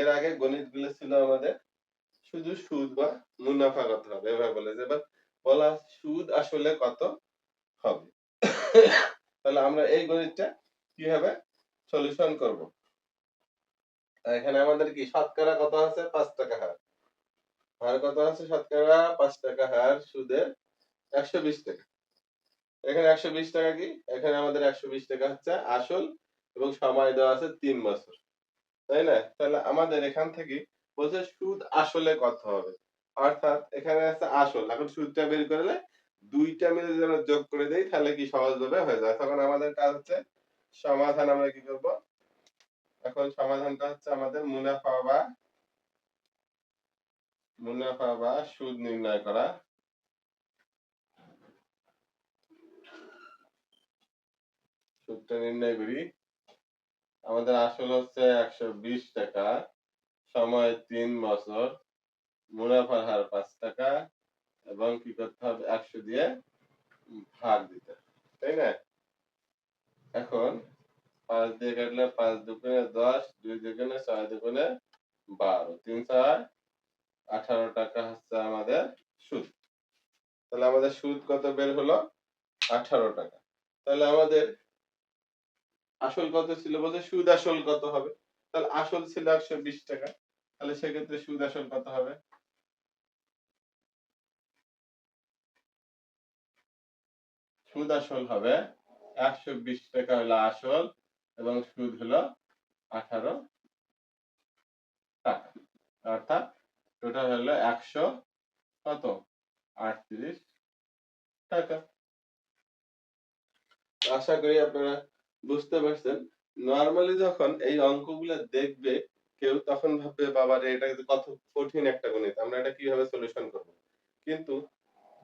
এর আগে গণিতগুলো ছিল আমাদের শুধু সুদ বা মুনাফা কত হবে? এভাবে বলে যে, এবার বলা সুদ আসলে কত হবে? তাহলে আমরা এই গণিতটা কীভাবে সলিউশন করব? এখানে আমাদের কি, শতকরা কত আছে? পাঁচ টাকা হার। হার কত আছে? শতকরা পাঁচ টাকা হার সুদের একশো বিশ টাকা। এখানে একশো বিশ টাকা কি? এখানে আমাদের একশো বিশ টাকা হচ্ছে আসল এবং সময় দেওয়া আছে তিন বছর। তাই না? তাহলে আমাদের এখান থেকে বলছে সুদ আসলে কত হবে? অর্থাৎ এখানে আছে আসল। এখন সুদটা বের করলে দুইটা মিলে যদি আমরা যোগ করে দেই, তাহলে কি সহজভাবে হয়ে যায়? তখন আমাদের কাজ হচ্ছে সমাধান আমরা কি করব? এখন সমাধানটা হচ্ছে আমাদের মুনাফা বা মুনাফা বা সুদ নির্ণয় করা। সুদটা নির্ণয় করি। আমাদের আসল হচ্ছে একশো বিশ টাকা, সময় তিন বছর, মুনাফার হার পাঁচ টাকা এবং কি করতে হবে, একশো দিয়ে ভাগ দিতে তাই না? এখন পাঁচ দিয়ে কাটলে পাঁচ দুগুণে দশ, দুই দুগুণে ছয় দুগুণে বারো, তিন ছয় আঠারো টাকা হচ্ছে আমাদের সুদ। তাহলে আমাদের সুদ কত বের হলো? আঠারো টাকা। তাহলে আমাদের আসল কত ছিল? বলতে সুদ আসল কত হবে? তাহলে আসল ছিল একশো বিশ টাকা। তাহলে সেক্ষেত্রে সুদ আসল কত হবে? সুদ আসল হবে একশো বিশ টাকা হলো আসল এবং সুদ হলো আঠারো টাকা। অর্থাৎ টোটাল হলো একশো কত? আটত্রিশ টাকা। আশা করি আপনারা বুঝতে পারছেন? নর্মালি যখন এই অঙ্কগুলো দেখবে, কেউ তখন ভাববে, বাবার, এটা কিন্তু কত কঠিন একটা গণিত, আমরা এটা কীভাবে সলিউশন করব? কিন্তু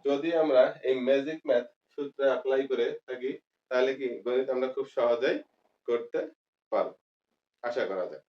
যদি আমরা এই ম্যাজিক ম্যাথ সূত্র অ্যাপ্লাই করে থাকি, তাহলে কি গণিত আমরা খুব সহজেই করতে পারব। আশা করা যায়।